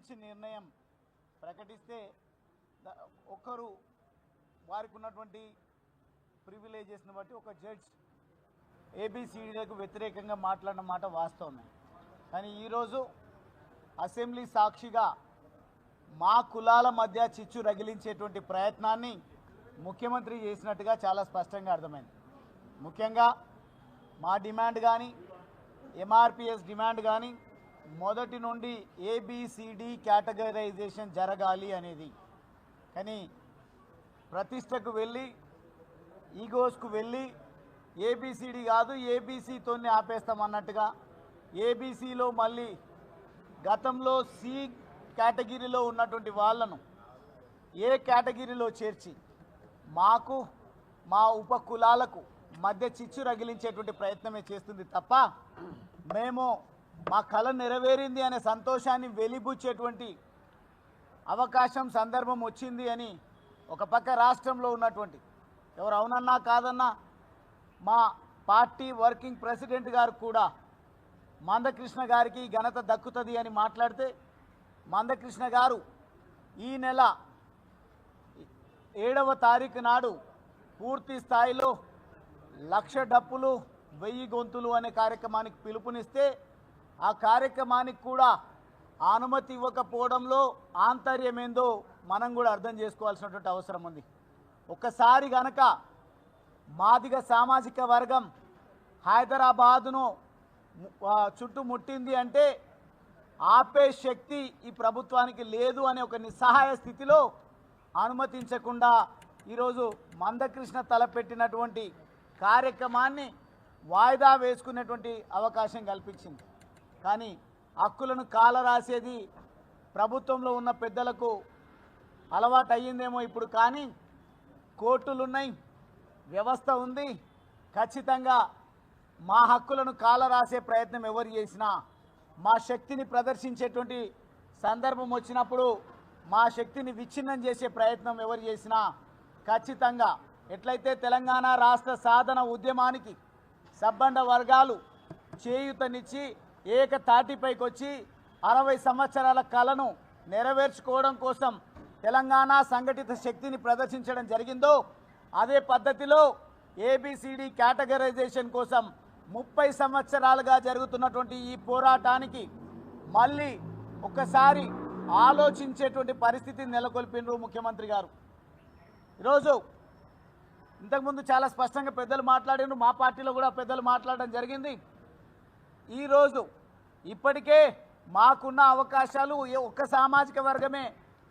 మంచి నిర్ణయం ప్రకటిస్తే ఒకరు వారికి ఉన్నటువంటి ప్రివిలేజెస్ని బట్టి ఒక జడ్జ్ ఏబిసిడీలకు వ్యతిరేకంగా మాట్లాడిన మాట వాస్తవమే. కానీ ఈరోజు అసెంబ్లీ సాక్షిగా మా కులాల మధ్య చిచ్చు రగిలించేటువంటి ప్రయత్నాన్ని ముఖ్యమంత్రి చేసినట్టుగా చాలా స్పష్టంగా అర్థమైంది. ముఖ్యంగా మా డిమాండ్ కానీ ఎంఆర్పిఎస్ డిమాండ్ కానీ మొదటి నుండి ఏబిసిడి కేటగరైజేషన్ జరగాలి అనేది. కానీ ప్రతిష్టకు వెళ్ళి ఈగోస్కు వెళ్ళి ఏబిసిడి కాదు ఏబీసీతోనే ఆపేస్తామన్నట్టుగా ఏబీసీలో మళ్ళీ గతంలో సి కేటగిరీలో ఉన్నటువంటి వాళ్ళను ఏ కేటగిరీలో చేర్చి మాకు మా ఉప కులాలకు మధ్య చిచ్చు రగిలించేటువంటి ప్రయత్నమే చేస్తుంది తప్ప మేము మా కళ నెరవేరింది అనే సంతోషాన్ని వెలిబుచ్చేటువంటి అవకాశం సందర్భం వచ్చింది అని ఒక పక్క రాష్ట్రంలో ఉన్నటువంటి ఎవరు అవునన్నా కాదన్నా మా పార్టీ వర్కింగ్ ప్రెసిడెంట్ గారు కూడా మందకృష్ణ గారికి ఘనత దక్కుతుంది అని మాట్లాడితే మందకృష్ణ గారు ఈ నెల ఏడవ తారీఖు నాడు పూర్తి స్థాయిలో లక్ష డప్పులు వెయ్యి గొంతులు అనే కార్యక్రమానికి పిలుపునిస్తే ఆ కార్యక్రమానికి కూడా అనుమతి ఇవ్వకపోవడంలో ఆంతర్యం ఏందో మనం కూడా అర్థం చేసుకోవాల్సినటువంటి అవసరం ఉంది. ఒక్కసారి గనక మాదిగ సామాజిక వర్గం హైదరాబాదును ము- ముట్టింది చుట్టుముట్టింది అంటే ఆపే శక్తి ఈ ప్రభుత్వానికి లేదు అనే ఒక నిస్సహాయ స్థితిలో అనుమతించకుండా ఈరోజు మందకృష్ణ తలపెట్టినటువంటి కార్యక్రమాన్ని వాయిదా వేసుకునేటువంటి అవకాశం కల్పించింది. కానీ హక్కులను కాలరాసేది ప్రభుత్వంలో ఉన్న పెద్దలకు అలవాటు అయ్యిందేమో ఇప్పుడు కానీ కోర్టులున్నాయి వ్యవస్థ ఉంది. ఖచ్చితంగా మా హక్కులను కాలరాసే ప్రయత్నం ఎవరు చేసినా మా శక్తిని ప్రదర్శించేటువంటి సందర్భం వచ్చినప్పుడు మా శక్తిని విచ్ఛిన్నం చేసే ప్రయత్నం ఎవరు చేసినా ఖచ్చితంగా ఎట్లయితే తెలంగాణ రాష్ట్ర సాధన ఉద్యమానికి సబ్బండ వర్గాలు చేయూతనిచ్చి ఏక తాటిపైకి వచ్చి అరవై సంవత్సరాల కళను నెరవేర్చుకోవడం కోసం తెలంగాణ సంఘటిత శక్తిని ప్రదర్శించడం జరిగిందో అదే పద్ధతిలో ఏబిసిడి కేటగరైజేషన్ కోసం ముప్పై సంవత్సరాలుగా జరుగుతున్నటువంటి ఈ పోరాటానికి మళ్ళీ ఒక్కసారి ఆలోచించేటువంటి పరిస్థితి నెలకొల్పినరు ముఖ్యమంత్రి గారు. ఈరోజు ఇంతకుముందు చాలా స్పష్టంగా పెద్దలు మాట్లాడినారు మా పార్టీలో కూడా పెద్దలు మాట్లాడడం జరిగింది. ఈరోజు ఇప్పటికే మాకున్న అవకాశాలు ఒక్క సామాజిక వర్గమే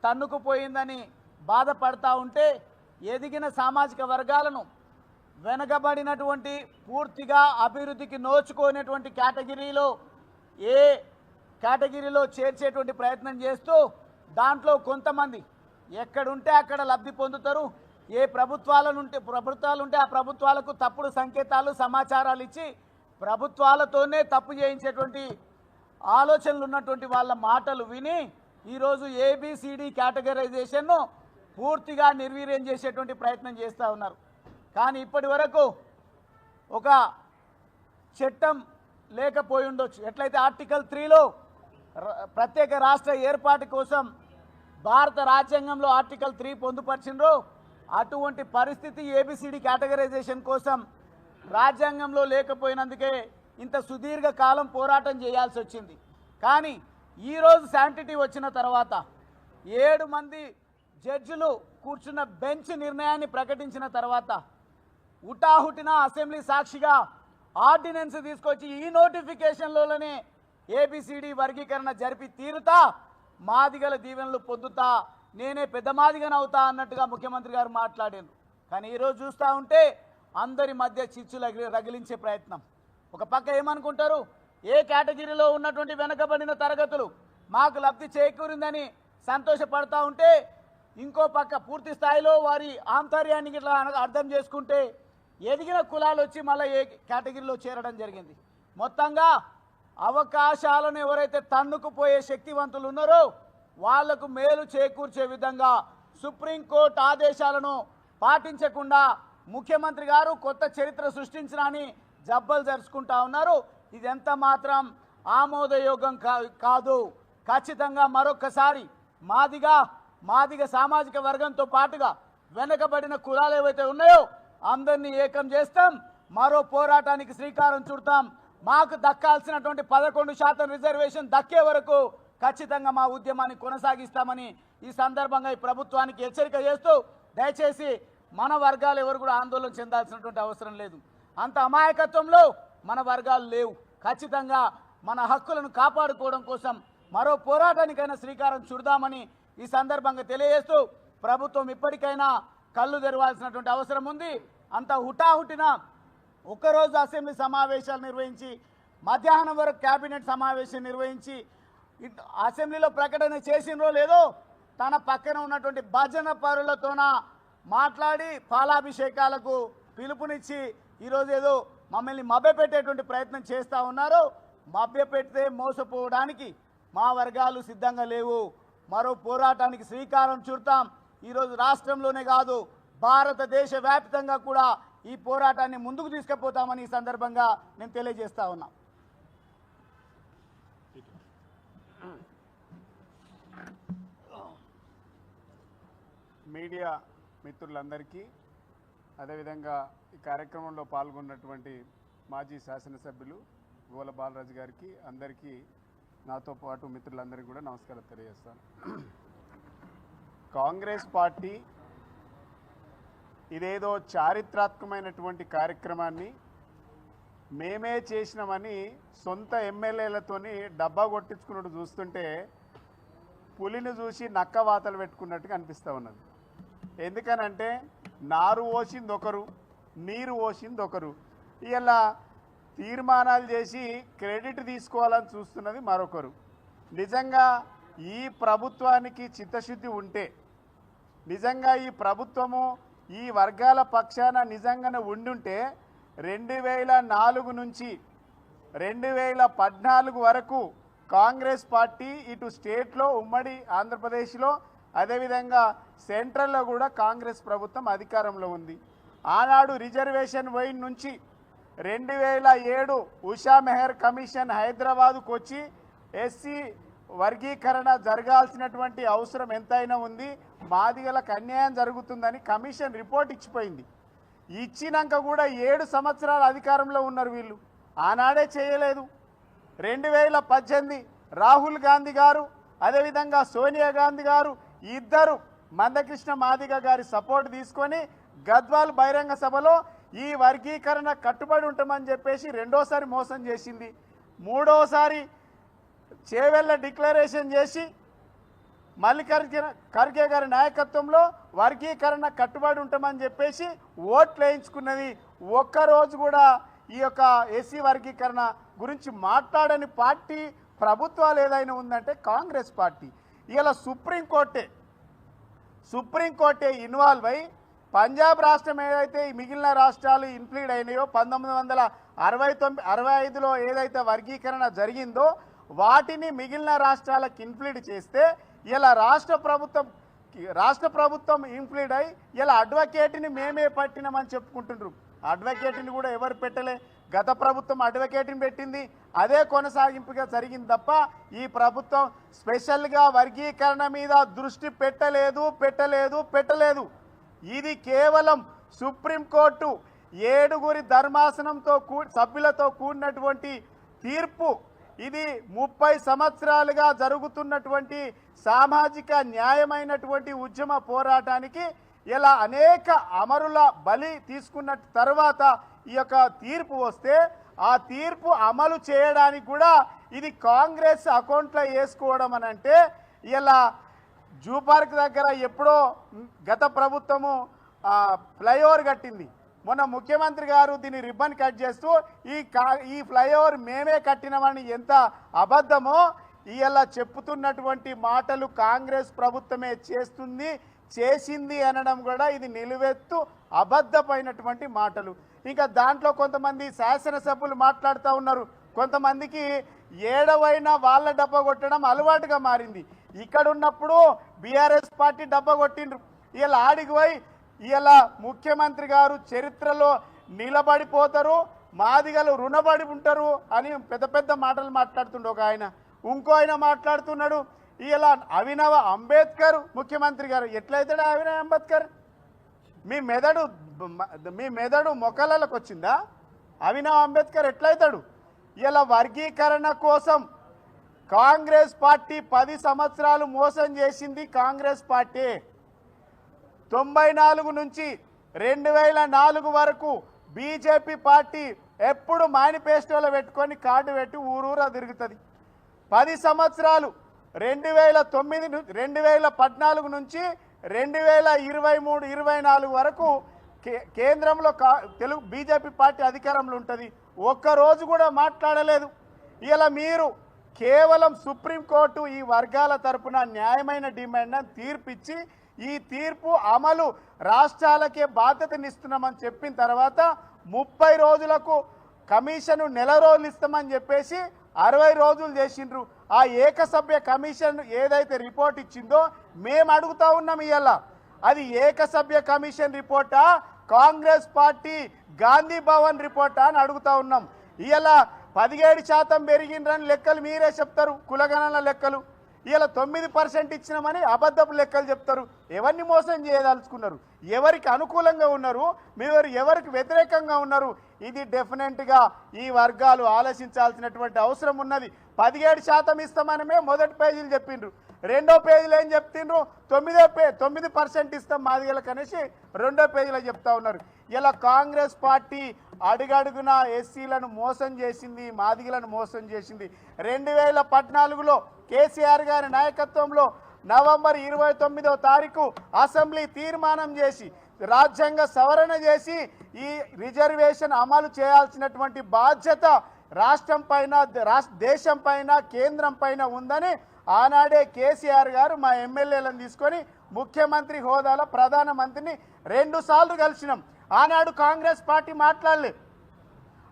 తన్నుకుపోయిందని బాధపడతా ఉంటే ఎదిగిన సామాజిక వర్గాలను వెనకబడినటువంటి పూర్తిగా అభివృద్ధికి నోచుకోనటువంటి కేటగిరీలో ఏ కేటగిరీలో చేర్చేటువంటి ప్రయత్నం చేస్తూ దాంట్లో కొంతమంది ఎక్కడుంటే అక్కడ లబ్ధి పొందుతారు. ఏ ప్రభుత్వాలనుంటే ప్రభుత్వాలు ఉంటే ఆ ప్రభుత్వాలకు తప్పుడు సంకేతాలు సమాచారాలు ఇచ్చి ప్రభుత్వాలతోనే తప్పు చేయించేటువంటి ఆలోచనలు ఉన్నటువంటి వాళ్ళ మాటలు విని ఈరోజు ఏబిసిడి కేటగరైజేషన్ను పూర్తిగా నిర్వీర్యం చేసేటువంటి ప్రయత్నం చేస్తూ ఉన్నారు. కానీ ఇప్పటి వరకు ఒక చట్టం లేకపోయి ఉండొచ్చు. ఎట్లయితే ఆర్టికల్ త్రీలో ప్రత్యేక రాష్ట్ర ఏర్పాటు కోసం భారత రాజ్యాంగంలో ఆర్టికల్ త్రీ పొందుపరిచిండ్రో అటువంటి పరిస్థితి ఏబిసిడి కేటగరైజేషన్ కోసం రాజ్యాంగంలో లేకపోయినందుకే ఇంత సుదీర్ఘ కాలం పోరాటం చేయాల్సి వచ్చింది. కానీ ఈరోజు శాంటిటీ వచ్చిన తర్వాత ఏడు మంది జడ్జిలు కూర్చున్న బెంచ్ నిర్ణయాన్ని ప్రకటించిన తర్వాత ఉటాహుటిన అసెంబ్లీ సాక్షిగా ఆర్డినెన్స్ తీసుకొచ్చి ఈ నోటిఫికేషన్లోనే ఏబిసిడి వర్గీకరణ జరిపి తీరుతా మాదిగల దీవెనలు పొందుతా నేనే పెద్ద మాదిగనవుతా అన్నట్టుగా ముఖ్యమంత్రి గారు మాట్లాడారు కానీ ఈరోజు చూస్తూ ఉంటే అందరి మధ్య చిచ్చులు రగిలించే ప్రయత్నం. ఒక పక్క ఏమనుకుంటారు? ఏ కేటగిరీలో ఉన్నటువంటి వెనకబడిన తరగతులు మాకు లబ్ధి చేకూరిందని సంతోషపడతా ఉంటే ఇంకో పక్క పూర్తి స్థాయిలో వారి ఆంతర్యాన్ని ఇట్లా అర్థం చేసుకుంటే ఎదిగిన కులాలు వచ్చి మళ్ళీ ఏ కేటగిరీలో చేరడం జరిగింది. మొత్తంగా అవకాశాలను ఎవరైతే తన్నుకుపోయే శక్తివంతులు ఉన్నారో వాళ్ళకు మేలు చేకూర్చే విధంగా సుప్రీంకోర్టు ఆదేశాలను పాటించకుండా ముఖ్యమంత్రి గారు కొత్త చరిత్ర సృష్టించడాన్ని జబ్బలు జరుచుకుంటా ఉన్నారు. ఇది ఎంత మాత్రం ఆమోదయోగం కా- కాదు. ఖచ్చితంగా మరొక్కసారి మాదిగా మాదిగ సామాజిక వర్గంతో పాటుగా వెనకబడిన కులాలు ఏవైతే ఉన్నాయో అందరినీ ఏకం చేస్తాం. మరో పోరాటానికి శ్రీకారం చుడతాం. మాకు దక్కాల్సినటువంటి పదకొండు శాతం రిజర్వేషన్ దక్కే వరకు ఖచ్చితంగా మా ఉద్యమాన్ని కొనసాగిస్తామని ఈ సందర్భంగా ఈ ప్రభుత్వానికి హెచ్చరిక చేస్తూ దయచేసి మన వర్గాలు ఎవరు కూడా ఆందోళన చెందాల్సినటువంటి అవసరం లేదు. అంత అమాయకత్వంలో మన వర్గాలు లేవు. ఖచ్చితంగా మన హక్కులను కాపాడుకోవడం కోసం మరో పోరాటానికైనా శ్రీకారం చుడదామని ఈ సందర్భంగా తెలియజేస్తూ ప్రభుత్వం ఇప్పటికైనా కళ్ళు తెరవాల్సినటువంటి అవసరం ఉంది. అంత హుటాహుటిన ఒక్కరోజు అసెంబ్లీ సమావేశాలు నిర్వహించి మధ్యాహ్నం వరకు కేబినెట్ సమావేశం నిర్వహించి అసెంబ్లీలో ప్రకటన చేసినో లేదో తన పక్కన ఉన్నటువంటి భజన పరులతోన మాట్లాడి పాలాభిషేకాలకు పిలుపునిచ్చి ఈరోజు ఏదో మమ్మల్ని మభ్యపెట్టేటువంటి ప్రయత్నం చేస్తూ ఉన్నారు. మభ్యపెడితే మోసపోవడానికి మా వర్గాలు సిద్ధంగా లేవు. మరో పోరాటానికి శ్రీకారం చుడతాం. ఈరోజు రాష్ట్రంలోనే కాదు భారతదేశ వ్యాప్తంగా కూడా ఈ పోరాటాన్ని ముందుకు తీసుకుపోతామని ఈ సందర్భంగా నేను తెలియజేస్తా ఉన్నా. మీడియా మిత్రులందరికీ అదేవిధంగా ఈ కార్యక్రమంలో పాల్గొన్నటువంటి మాజీ శాసనసభ్యులు గోల బాలరాజు గారికి అందరికీ నాతో పాటు మిత్రులందరికీ కూడా నమస్కారం తెలియజేస్తాను. కాంగ్రెస్ పార్టీ ఇదేదో చారిత్రాత్మకమైనటువంటి కార్యక్రమాన్ని మేమే చేసినామని సొంత ఎమ్మెల్యేలతోని డబ్బా కొట్టించుకున్నట్టు చూస్తుంటే పులిని చూసి నక్క వాతలు పెట్టుకున్నట్టుగా అనిపిస్తూ ఉన్నది. ఎందుకనంటే నారు పోసింది ఒకరు నీరు పోసింది ఒకరు ఇలా తీర్మానాలు చేసి క్రెడిట్ తీసుకోవాలని చూస్తున్నది మరొకరు. నిజంగా ఈ ప్రభుత్వానికి చిత్తశుద్ధి ఉంటే నిజంగా ఈ ప్రభుత్వము ఈ వర్గాల పక్షాన నిజంగానే ఉండుంటే రెండు వేల నాలుగు నుంచి రెండు వేల పద్నాలుగు వరకు కాంగ్రెస్ పార్టీ ఇటు స్టేట్లో ఉమ్మడి ఆంధ్రప్రదేశ్లో అదేవిధంగా సెంట్రల్లో కూడా కాంగ్రెస్ ప్రభుత్వం అధికారంలో ఉంది. ఆనాడు రిజర్వేషన్ వైన్ నుంచి రెండు వేల ఏడు ఉషా మెహర్ కమిషన్ హైదరాబాదుకు వచ్చి ఎస్సీ వర్గీకరణ జరగాల్సినటువంటి అవసరం ఎంతైనా ఉంది. మాదిగలకు అన్యాయం జరుగుతుందని కమిషన్ రిపోర్ట్ ఇచ్చిపోయింది. ఇచ్చినాక కూడా ఏడు సంవత్సరాల అధికారంలో ఉన్నారు వీళ్ళు. ఆనాడే చేయలేదు. రెండు వేల పద్దెనిమిది రాహుల్ గాంధీ గారు అదేవిధంగా సోనియా గాంధీ గారు ఇద్దరు మందకృష్ణ మాదిగ గారి సపోర్ట్ తీసుకొని గద్వాల్ బహిరంగ సభలో ఈ వర్గీకరణ కట్టుబడి ఉంటామని చెప్పేసి రెండోసారి మోసం చేసింది. మూడోసారి చేవెళ్ళ డిక్లరేషన్ చేసి మల్లికార్జున ఖర్గే గారి నాయకత్వంలో వర్గీకరణ కట్టుబడి ఉంటామని చెప్పేసి ఓట్లు వేయించుకున్నది. ఒక్కరోజు కూడా ఈ యొక్క ఎస్సీ వర్గీకరణ గురించి మాట్లాడని పార్టీ ప్రభుత్వాలు ఏదైనా ఉందంటే కాంగ్రెస్ పార్టీ. ఇలా సుప్రీంకోర్టే సుప్రీంకోర్టే ఇన్వాల్వ్ అయి పంజాబ్ రాష్ట్రం ఏదైతే మిగిలిన రాష్ట్రాలు ఇన్ఫ్లీడ్ అయినాయో పంతొమ్మిది వందల అరవై తొమ్మిది అరవై ఐదులో ఏదైతే వర్గీకరణ జరిగిందో వాటిని మిగిలిన రాష్ట్రాలకు ఇన్ఫ్లీడ్ చేస్తే ఇలా రాష్ట్ర ప్రభుత్వం రాష్ట్ర ప్రభుత్వం ఇన్ఫ్లీడ్ అయి ఇలా అడ్వకేట్ని మేమే పట్టినామని చెప్పుకుంటున్నారు అడ్వకేట్ని కూడా ఎవరు పెట్టలే? గత ప్రభుత్వం అడ్వకేట్ని పెట్టింది. అదే కొనసాగింపుగా జరిగింది తప్ప ఈ ప్రభుత్వం స్పెషల్గా వర్గీకరణ మీద దృష్టి పెట్టలేదు పెట్టలేదు పెట్టలేదు. ఇది కేవలం సుప్రీంకోర్టు ఏడుగురి ధర్మాసనంతో కూ సభ్యులతో కూడినటువంటి తీర్పు. ఇది ముప్పై సంవత్సరాలుగా జరుగుతున్నటువంటి సామాజిక న్యాయమైనటువంటి ఉద్యమ పోరాటానికి ఇలా అనేక అమరుల బలి తీసుకున్న తర్వాత ఈ యొక్క తీర్పు వస్తే ఆ తీర్పు అమలు చేయడానికి కూడా ఇది కాంగ్రెస్ అకౌంట్లో వేసుకోవడం అని అంటే ఇలా జూ పార్క్ దగ్గర ఎప్పుడో గత ప్రభుత్వము ఫ్లైఓవర్ కట్టింది. మొన్న ముఖ్యమంత్రి గారు దీన్ని రిబ్బన్ కట్ చేస్తూ ఈ కా ఈ ఫ్లైఓవర్ మేమే కట్టినమని ఎంత అబద్ధమో ఇలా చెప్తున్నటువంటి మాటలు కాంగ్రెస్ ప్రభుత్వమే చేస్తుంది చేసింది అనడం కూడా ఇది నిలువెత్తు అబద్ధమైనటువంటి మాటలు. ఇంకా దాంట్లో కొంతమంది శాసనసభ్యులు మాట్లాడుతూ ఉన్నారు. కొంతమందికి ఏడవైనా వాళ్ళ డబ్బా కొట్టడం అలవాటుగా మారింది. ఇక్కడ ఉన్నప్పుడు బీఆర్ఎస్ పార్టీ డబ్బా కొట్టిండ్రు. ఇలా ఆడికి పోయి ఇలా ముఖ్యమంత్రి గారు చరిత్రలో నిలబడిపోతారు మాదిగలు రుణపడి ఉంటారు అని పెద్ద పెద్ద మాటలు మాట్లాడుతుండే ఒక ఆయన. ఇంకో ఆయన మాట్లాడుతున్నాడు ఇలా అవినవ అంబేద్కర్ ముఖ్యమంత్రి గారు. ఎట్లయితాడు అవినవ అంబేద్కర్? మీ మెదడు మీ మెదడు మొక్కలకు వచ్చిందా? అభినవ్ అంబేద్కర్ ఎట్లయితాడు? ఇలా వర్గీకరణ కోసం కాంగ్రెస్ పార్టీ పది సంవత్సరాలు మోసం చేసింది కాంగ్రెస్ పార్టీ. తొంభై నాలుగు నుంచి రెండు వేల నాలుగు వరకు బీజేపీ పార్టీ ఎప్పుడు మేనిఫెస్టోలో పెట్టుకొని కార్డు పెట్టి ఊరూరా తిరుగుతుంది. పది సంవత్సరాలు రెండు వేల తొమ్మిది రెండు వేల పద్నాలుగు నుంచి రెండు వేల ఇరవై మూడు ఇరవై నాలుగు వరకు కే- కేంద్రంలో కా తెలుగు బీజేపీ పార్టీ అధికారంలో ఉంటుంది. ఒక్కరోజు కూడా మాట్లాడలేదు. ఇలా మీరు కేవలం సుప్రీంకోర్టు ఈ వర్గాల తరపున న్యాయమైన డిమాండ్ అని తీర్పిచ్చి ఈ తీర్పు అమలు రాష్ట్రాలకే బాధ్యతనిస్తున్నామని చెప్పిన తర్వాత ముప్పై రోజులకు కమిషన్ నెల రోజులు ఇస్తామని చెప్పేసి అరవై రోజులు చేసిండ్రు. ఆ ఏకసభ్య కమిషన్ ఏదైతే రిపోర్ట్ ఇచ్చిందో మేము అడుగుతా ఉన్నాం ఇవాళ అది ఏకసభ్య కమిషన్ రిపోర్టా కాంగ్రెస్ పార్టీ గాంధీ భవన్ రిపోర్టా అని అడుగుతా ఉన్నాం. ఇవాళ పదిహేడు శాతం పెరిగిండ్రని లెక్కలు మీరే చెప్తారు కులగణన లెక్కలు. ఇలా తొమ్మిది పర్సెంట్ ఇచ్చినామని అబద్ధపు లెక్కలు చెప్తారు. ఎవరిని మోసం చేయదలుచుకున్నారు? ఎవరికి అనుకూలంగా ఉన్నారు? మీరు ఎవరికి వ్యతిరేకంగా ఉన్నారు? ఇది డెఫినెట్గా ఈ వర్గాలు ఆలోచించాల్సినటువంటి అవసరం ఉన్నది. పదిహేడు శాతం ఇస్తామనమే మొదటి పేజీలు చెప్పిండ్రు. రెండో పేజీలో ఏం చెప్తుండ్రు? తొమ్మిదో పే తొమ్మిది పర్సెంట్ ఇస్తాం మాదిగలకు అనేసి రెండో పేజీలో చెప్తా ఉన్నారు. ఇలా కాంగ్రెస్ పార్టీ అడుగడుగున ఎస్సీలను మోసం చేసింది మాదిగలను మోసం చేసింది. రెండు వేల పద్నాలుగులో కేసీఆర్ గారి నాయకత్వంలో నవంబర్ ఇరవై తొమ్మిదో తారీఖు అసెంబ్లీ తీర్మానం చేసి రాజ్యాంగ సవరణ చేసి ఈ రిజర్వేషన్ అమలు చేయాల్సినటువంటి బాధ్యత రాష్ట్రం పైన దేశం పైన కేంద్రం పైన ఉందని ఆనాడే కేసీఆర్ గారు మా ఎమ్మెల్యేలను తీసుకొని ముఖ్యమంత్రి హోదాలో ప్రధానమంత్రిని రెండుసార్లు కలిసినాం. ఆనాడు కాంగ్రెస్ పార్టీ మాట్లాడలే.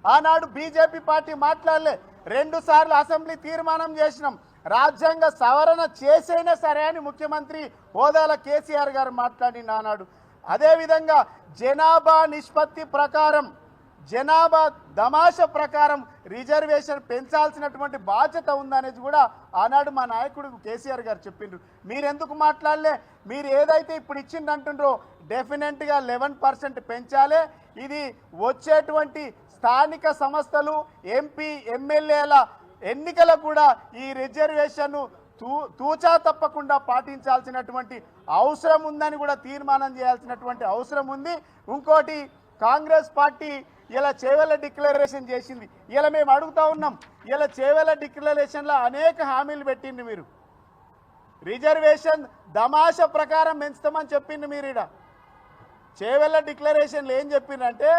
ఆనాడు బీజేపీ పార్టీ మాట్లాడలే. రెండుసార్లు అసెంబ్లీ తీర్మానం చేసినాం. రాజ్యాంగ సవరణ చేసైనా సరే అని ముఖ్యమంత్రి హోదాల కేసీఆర్ గారు మాట్లాడిన ఆనాడు. అదేవిధంగా జనాభా నిష్పత్తి ప్రకారం జనాభా దమాష ప్రకారం రిజర్వేషన్ పెంచాల్సినటువంటి బాధ్యత ఉందనేది కూడా ఆనాడు మా నాయకుడు కేసీఆర్ గారు చెప్పిండ్రు. మీరెందుకు మాట్లాడలే? మీరు ఏదైతే ఇప్పుడు ఇచ్చిందంటుండ్రో డెఫినెట్గా లెవెన్ పర్సెంట్ పెంచాలి. ఇది వచ్చేటువంటి స్థానిక సంస్థలు ఎంపీ ఎమ్మెల్యేల ఎన్నికలకు కూడా ఈ రిజర్వేషన్ను తూ తూచా తప్పకుండా పాటించాల్సినటువంటి అవసరం ఉందని కూడా తీర్మానం చేయాల్సినటువంటి అవసరం ఉంది. ఇంకోటి కాంగ్రెస్ పార్టీ ఇలా చేవెళ్ళ డిక్లరేషన్ చేసింది. ఇలా మేము అడుగుతా ఉన్నాం ఇలా చేవెళ్ళ డిక్లరేషన్లో అనేక హామీలు పెట్టింది మీరు. రిజర్వేషన్ దమాష ప్రకారం పెంచుతామని చెప్పింది మీరు ఈడ. చేవెళ్ళ డిక్లరేషన్లు ఏం చెప్పిందంటే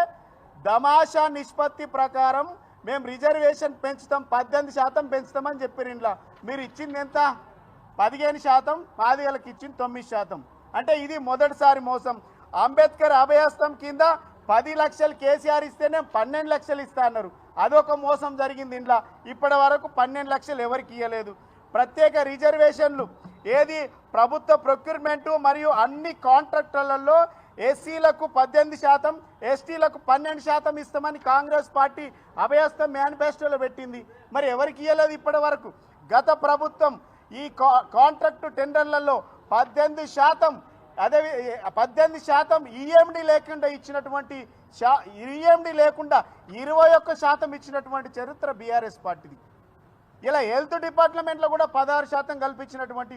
దమాషా నిష్పత్తి ప్రకారం మేము రిజర్వేషన్ పెంచుతాం పద్దెనిమిది శాతం పెంచుతామని చెప్పారు ఇంట్లో మీరు ఇచ్చింది ఎంత? పదిహేను శాతం మాదిగలకు ఇచ్చింది తొమ్మిది శాతం. అంటే ఇది మొదటిసారి మోసం. అంబేద్కర్ అభయస్థం కింద పది లక్షలు కేసీఆర్ ఇస్తేనే పన్నెండు లక్షలు ఇస్తా అన్నారు. అదొక మోసం జరిగింది ఇంట్లో. ఇప్పటి వరకు పన్నెండు లక్షలు ఎవరికి ఇవ్వలేదు ప్రత్యేక రిజర్వేషన్లు. ఏది ప్రభుత్వ ప్రొక్యూర్మెంటు మరియు అన్ని కాంట్రాక్టర్లలో ఎస్సీలకు పద్దెనిమిది శాతం ఎస్టీలకు పన్నెండు శాతం ఇస్తామని కాంగ్రెస్ పార్టీ అభయస్థం మేనిఫెస్టోలో పెట్టింది. మరి ఎవరికి ఇవ్వలేదు ఇప్పటి వరకు? గత ప్రభుత్వం ఈ కా- కాంట్రాక్టు టెండర్లలో పద్దెనిమిది శాతం అదే పద్దెనిమిది శాతం ఈఎండి లేకుండా ఇచ్చినటువంటి శా ఈఎండి లేకుండా ఇరవై ఒక్క శాతం ఇచ్చినటువంటి చరిత్ర బీఆర్ఎస్ పార్టీది. ఇలా హెల్త్ డిపార్ట్మెంట్లో కూడా పదహారు శాతం కల్పించినటువంటి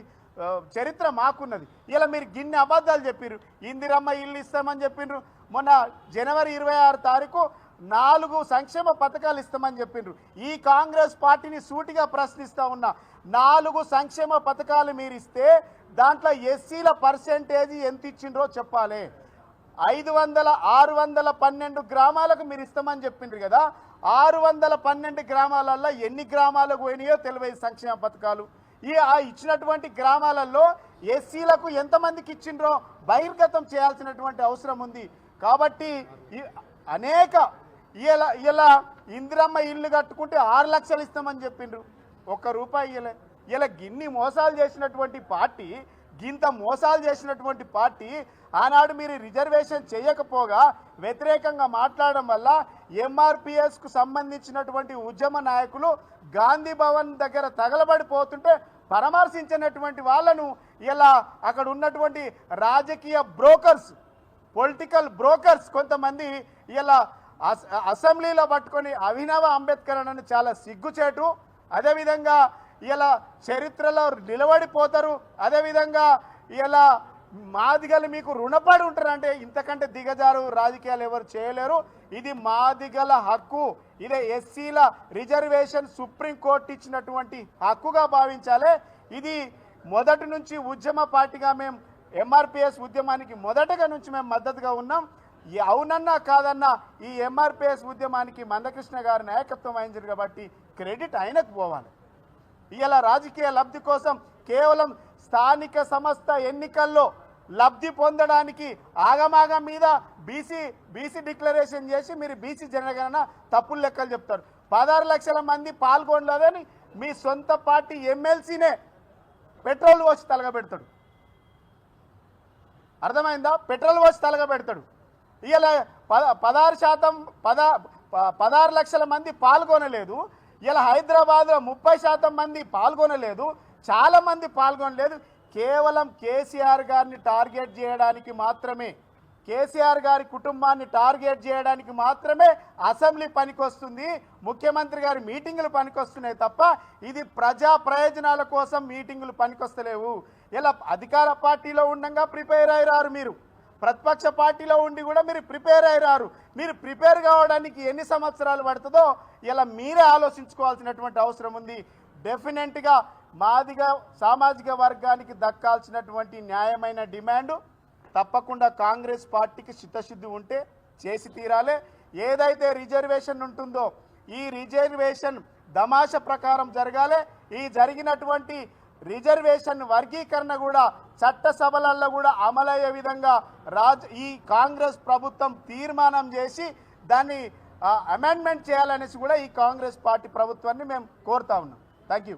చరిత్ర మాకున్నది. ఇలా మీరు గిన్నె అబద్ధాలు చెప్పారు ఇందిరమ్మ ఇల్లు ఇస్తామని చెప్పిండ్రు మొన్న జనవరి ఇరవై ఆరు తారీఖు నాలుగు సంక్షేమ పథకాలు ఇస్తామని చెప్పిండ్రు. ఈ కాంగ్రెస్ పార్టీని సూటిగా ప్రశ్నిస్తా ఉన్నా నాలుగు సంక్షేమ పథకాలు మీరు ఇస్తే దాంట్లో ఎస్సీల పర్సెంటేజ్ ఎంత ఇచ్చిండ్రో చెప్పాలి. ఐదు వందల ఆరు వందల పన్నెండు గ్రామాలకు మీరు ఇస్తామని చెప్పిండ్రు కదా. ఆరు వందల పన్నెండు గ్రామాలల్లో ఎన్ని గ్రామాలకు పోయినాయో తెలియదు సంక్షేమ పథకాలు. ఈ ఆ ఇచ్చినటువంటి గ్రామాలలో ఎస్సీలకు ఎంతమందికి ఇచ్చిండ్రో బహిర్గతం చేయాల్సినటువంటి అవసరం ఉంది. కాబట్టి ఈ అనేక ఇలా ఇలా ఇందిరమ్మ ఇల్లు కట్టుకుంటే ఆరు లక్షలు ఇస్తామని చెప్పిండ్రు. ఒక్క రూపాయి ఇయ్యలే. ఇలా గిన్ని మోసాలు చేసినటువంటి పార్టీ గింత మోసాలు చేసినటువంటి పార్టీ ఆనాడు మీరు రిజర్వేషన్ చేయకపోగా వ్యతిరేకంగా మాట్లాడడం వల్ల ఎంఆర్పిఎస్కు సంబంధించినటువంటి ఉద్యమ నాయకులు గాంధీ భవన్ దగ్గర తగలబడిపోతుంటే పరామర్శించినటువంటి వాళ్ళను ఇలా అక్కడ ఉన్నటువంటి రాజకీయ బ్రోకర్స్ పొలిటికల్ బ్రోకర్స్ కొంతమంది ఇలా అసెంబ్లీలో పట్టుకొని అభినవ అంబేద్కర్ అని చాలా సిగ్గుచేటు. అదేవిధంగా ఇలా చరిత్రలో నిలబడిపోతారు. అదేవిధంగా ఇలా మాదిగలు మీకు రుణపడి ఉంటారంటే ఇంతకంటే దిగజారు రాజకీయాలు ఎవరు చేయలేరు. ఇది మాదిగల హక్కు. ఇదే ఎస్సీల రిజర్వేషన్ సుప్రీంకోర్టు ఇచ్చినటువంటి హక్కుగా భావించాలి. ఇది మొదటి నుంచి ఉద్యమ పార్టీగా మేము ఎంఆర్పిఎస్ ఉద్యమానికి మొదటగా నుంచి మేము మద్దతుగా ఉన్నాం. అవునన్నా కాదన్నా ఈ ఎంఆర్పిఎస్ ఉద్యమానికి మందకృష్ణ గారి నాయకత్వం వహించారు కాబట్టి క్రెడిట్ ఆయనకు పోవాలి. ఇలా రాజకీయ లబ్ధి కోసం కేవలం స్థానిక సంస్థ ఎన్నికల్లో లబ్ధి పొందడానికి ఆగమాగం మీద బీసీ బీసీ డిక్లరేషన్ చేసి మీరు బీసీ జనగణన తప్పులు లెక్కలు చెప్తారు. పదహారు లక్షల మంది పాల్గొనలేదని మీ సొంత పార్టీ ఎమ్మెల్సీనే పెట్రోల్ పోసి తలగబెడతాడు. అర్థమైందా? పెట్రోల్ పోసి తలగబెడతాడు. ఇవాళ పద పదహారు శాతం పద ప- పదహారు లక్షల మంది పాల్గొనలేదు. ఇలా హైదరాబాద్లో ముప్పై శాతం మంది పాల్గొనలేదు. చాలామంది పాల్గొనలేదు. కేవలం కేసీఆర్ గారిని టార్గెట్ చేయడానికి మాత్రమే కేసీఆర్ గారి కుటుంబాన్ని టార్గెట్ చేయడానికి మాత్రమే అసెంబ్లీ పనికొస్తుంది. ముఖ్యమంత్రి గారి మీటింగులు పనికొస్తున్నాయి తప్ప ఇది ప్రజా ప్రయోజనాల కోసం మీటింగులు పనికొస్తలేవు. ఇలా అధికార పార్టీలో ఉండగా ప్రిపేర్ అయ్యారు మీరు. ప్రతిపక్ష పార్టీలో ఉండి కూడా మీరు ప్రిపేర్ అయ్యారు మీరు ప్రిపేర్ కావడానికి ఎన్ని సంవత్సరాలు పడుతుందో ఇలా మీరే ఆలోచించుకోవాల్సినటువంటి అవసరం ఉంది. డెఫినెట్గా మాదిగా సామాజిక వర్గానికి దక్కాల్సినటువంటి న్యాయమైన డిమాండ్ తప్పకుండా కాంగ్రెస్ పార్టీకి చిత్తశుద్ధి ఉంటే చేసి తీరాలే. ఏదైతే రిజర్వేషన్ ఉంటుందో ఈ రిజర్వేషన్ దమాష ప్రకారం జరగాలి. ఈ జరిగినటువంటి రిజర్వేషన్ వర్గీకరణ కూడా చట్టసభలలో కూడా అమలయ్యే విధంగా రాజ్ ఈ కాంగ్రెస్ ప్రభుత్వం తీర్మానం చేసి దాన్ని అమెండ్మెంట్ చేయాలనేసి కూడా ఈ కాంగ్రెస్ పార్టీ ప్రభుత్వాన్ని మేము కోరుతా ఉన్నాం. Thank you